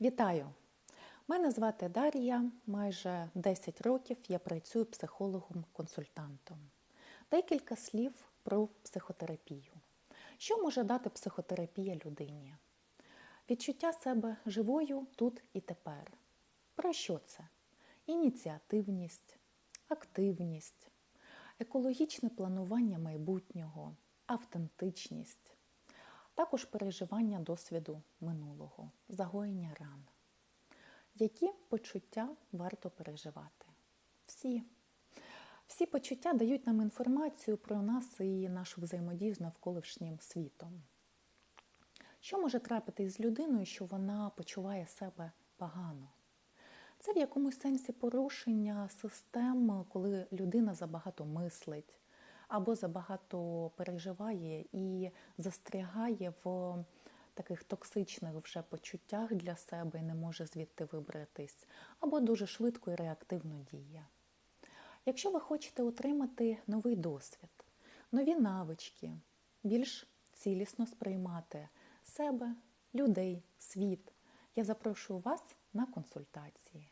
Вітаю! Мене звати Дар'я. Майже 10 років я працюю психологом-консультантом. Декілька слів про психотерапію. Що може дати психотерапія людині? Відчуття себе живою тут і тепер. Про що це? Ініціативність, активність, екологічне планування майбутнього, автентичність, також переживання досвіду минулого, загоєння ран. Які почуття варто переживати? Всі. Всі почуття дають нам інформацію про нас і нашу взаємодію з навколишнім світом. Що може трапитись з людиною, що вона почуває себе погано? Це в якомусь сенсі порушення систем, коли людина забагато мислить або забагато переживає і застрягає в таких токсичних вже почуттях для себе і не може звідти вибратись, або дуже швидко і реактивно діє. Якщо ви хочете отримати новий досвід, нові навички, більш цілісно сприймати себе, людей, світ, я запрошую вас на консультації.